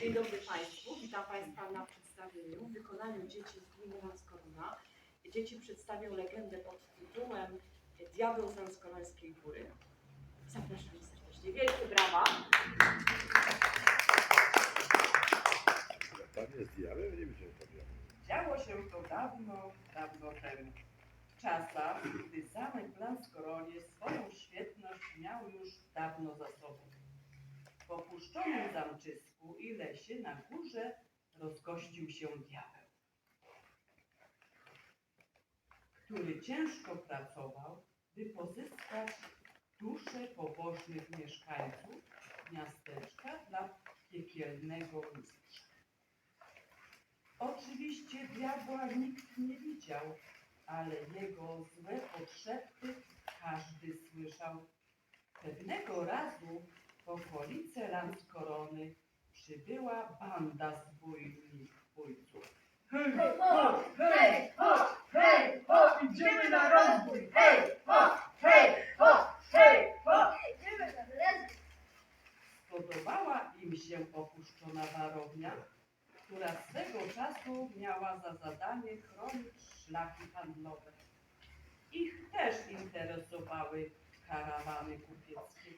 Dzień dobry Państwu. Witam Państwa na przedstawieniu w wykonaniu dzieci z gminy Lanskorona. Dzieci przedstawią legendę pod tytułem Diabeł z Lanskorońskiej Góry. Zapraszam serdecznie. Wielkie brawa. Tam jest diabeł, nie widziałem tam diabeł. Działo się to dawno, dawno temu. W czasach, gdy zamek w Lanskoronie swoją świetność miał już dawno za sobą. W opuszczonym zamczysku i lesie na górze rozgościł się diabeł, który ciężko pracował, by pozyskać dusze pobożnych mieszkańców miasteczka dla piekielnego mistrza. Oczywiście diabła nikt nie widział, ale jego złe podszepty każdy słyszał. Pewnego razu w okolice Lanskorony przybyła banda zbójników. Hej, ho, hej, ho, hej, ho, idziemy na rozbój! Hej, ho, hej, ho, hej, ho! Idziemy na rozbój! Spodobała im się opuszczona warownia, która swego czasu miała za zadanie chronić szlaki handlowe. Ich też interesowały karawany kupieckie,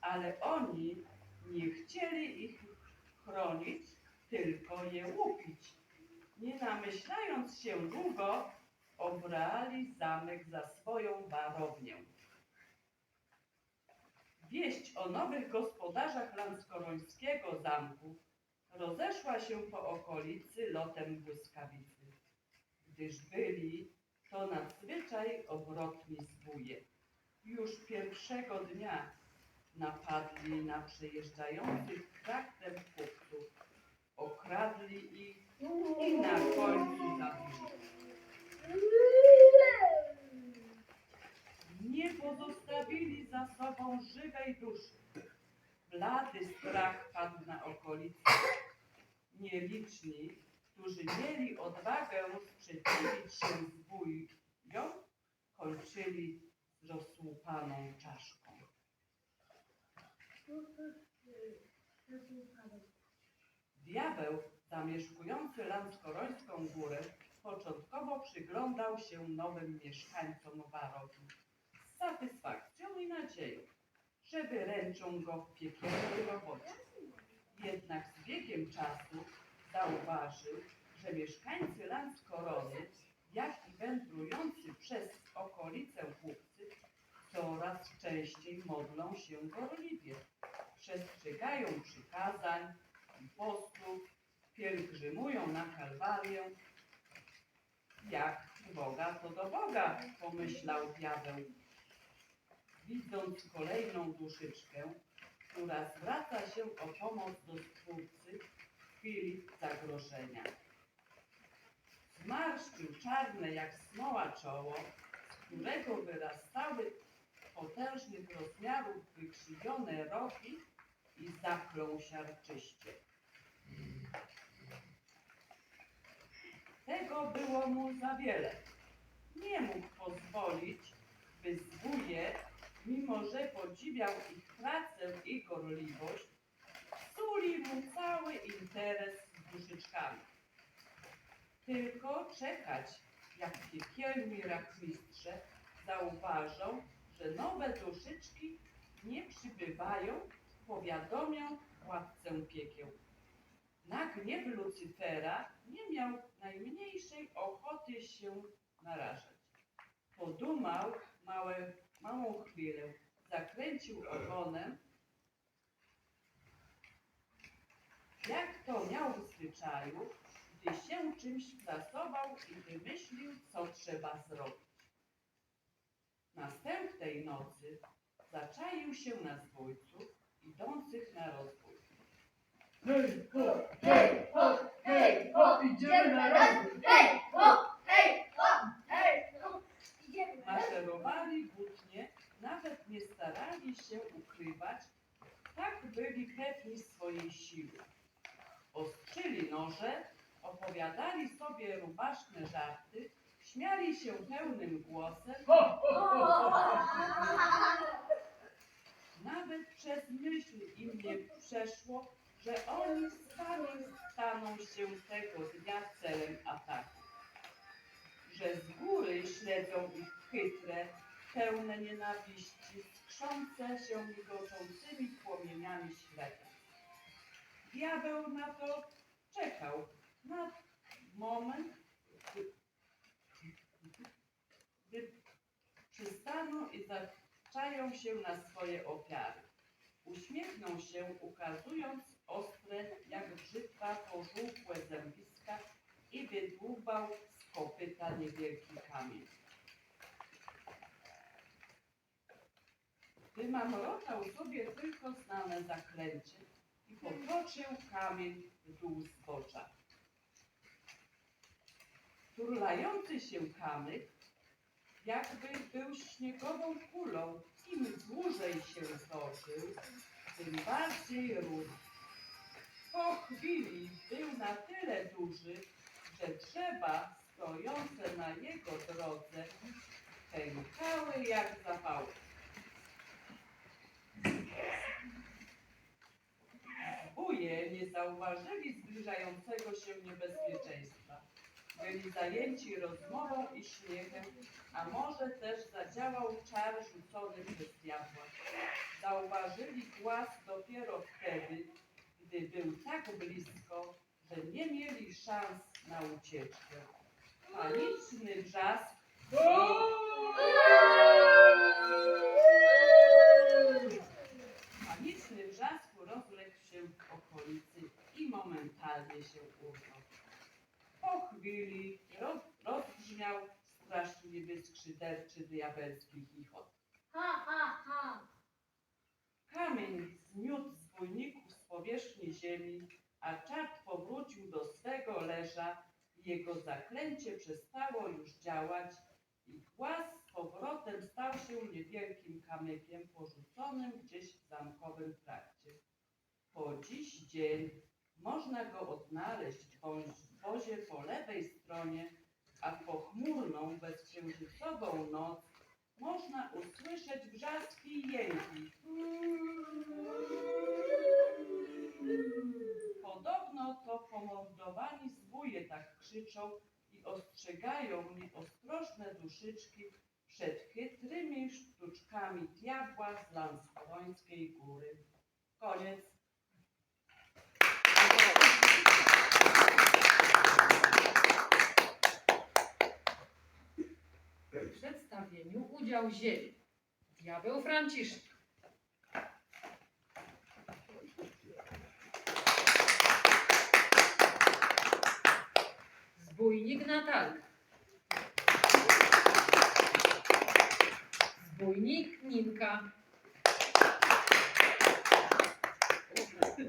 ale oni nie chcieli ich chronić, tylko je łupić. Nie namyślając się długo, obrali zamek za swoją warownię. Wieść o nowych gospodarzach Lanskorońskiego zamku rozeszła się po okolicy lotem błyskawicy, gdyż byli to nadzwyczaj obrotni zbóje. Już pierwszego dnia napadli na przejeżdżających traktem kupców, okradli ich i na końcu zabili. Nie pozostawili za sobą żywej duszy. Blady strach padł na okolicę. Nieliczni, którzy mieli odwagę sprzeciwić się zbójom, kończyli z rozłupaną czaszką. Diabeł, zamieszkujący Lanskorońską górę, początkowo przyglądał się nowym mieszkańcom warowni z satysfakcją i nadzieją, że wyręczą go w piekielnej robocie. Jednak z biegiem czasu zauważył, że mieszkańcy Lanskorony, jak i wędrujący przez okolicę kupcy, coraz częściej modlą się gorliwie. Przestrzegają przykazań i postów, pielgrzymują na Kalwarię. Jak Boga to do Boga, pomyślał diabeł. Widząc kolejną duszyczkę, która zwraca się o pomoc do Stwórcy w chwili zagrożenia. Zmarszczył czarne jak smoła czoło, z którego wyrastały potężnych rozmiarów wykrzywione rogi i zaklął siarczyście. Tego było mu za wiele. Nie mógł pozwolić, by zbóje, mimo że podziwiał ich pracę i gorliwość, psuli mu cały interes z duszyczkami. Tylko czekać, jak piekielni rachmistrze zauważą, że nowe duszyczki nie przybywają, powiadomią władcę piekieł. Na gniew Lucyfera nie miał najmniejszej ochoty się narażać. Podumał małe, małą chwilę, zakręcił ogonem. Jak to miał w zwyczaju, gdy się czymś pracował i wymyślił, co trzeba zrobić. Następnej nocy zaczaił się na zbójców idących na rozbój. Hej, ho, hej, ho, hej, ho, idziemy na rozbój! Hej, ho, hej, ho, hej, ho! Idziemy na rozbój! Maszerowali butnie, nawet nie starali się ukrywać, tak byli pewni swojej siły. Ostrzyli noże, opowiadali sobie rubaszne żarty, śmiali się pełnym głosem, nawet przez myśl im nie przeszło, że oni sami staną się tego dnia celem ataku. Że z góry śledzą ich chytre, pełne nienawiści, skrzące się migoczącymi płomieniami świata. Diabeł na to czekał, na moment, gdy, gdy przystaną i zaczają się na swoje ofiary. Uśmiechnął się, ukazując ostre, jak brzytwa, pożółkłe zębiska i wydłubał z kopyta niewielki kamień. Wymamrotał sobie tylko znane zaklęcie i potoczył kamień w dół zbocza. Turlający się kamyk jakby był śniegową kulą. Im dłużej się toczył, tym bardziej rósł. Po chwili był na tyle duży, że drzewa stojące na jego drodze pękały jak zapałki. Zbóje nie zauważyli zbliżającego się niebezpieczeństwa. Byli zajęci rozmową i śmiechem, a może też zadziałał czar rzucony przez diabła. Zauważyli głaz dopiero wtedy, gdy był tak blisko, że nie mieli szans na ucieczkę. Paniczny wrzask Paniczny wrzask rozległ się w okolicy i momentalnie się urwał. Po chwili roz, rozbrzmiał straszliwy, skrzyderczy, diabelski chichot. Ha, ha, ha. Kamień zmiótł zbójników z powierzchni ziemi, a czart powrócił do swego leża i jego zaklęcie przestało już działać i głaz z powrotem stał się niewielkim kamykiem porzuconym gdzieś w zamkowym trakcie. Po dziś dzień można go odnaleźć w po lewej stronie, a w pochmurną, bezksiężycową noc można usłyszeć wrzaski i jęki. Podobno to pomordowani zbóje tak krzyczą i ostrzegają nieostrożne duszyczki przed chytrymi sztuczkami diabła z Lanskorońskiej Góry. Koniec. W przedstawieniu udział wzięli diabeł Franciszek, zbójnik Natalka, zbójnik Ninka,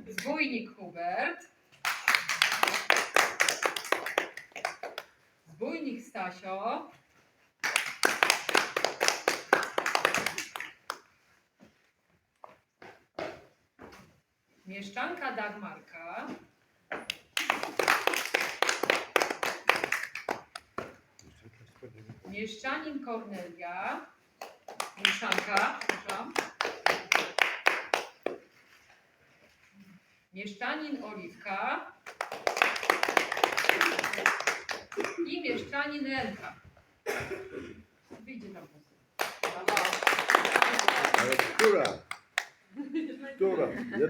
zbójnik Hubert, zbójnik Stasio, Mieszczanka Dagmarka, mieszczanin Kornelia, mieszczanka, przepraszam, mieszczanin Oliwka i mieszczanin Elka. Wyjdzie tam. Ale która? Która? Jedna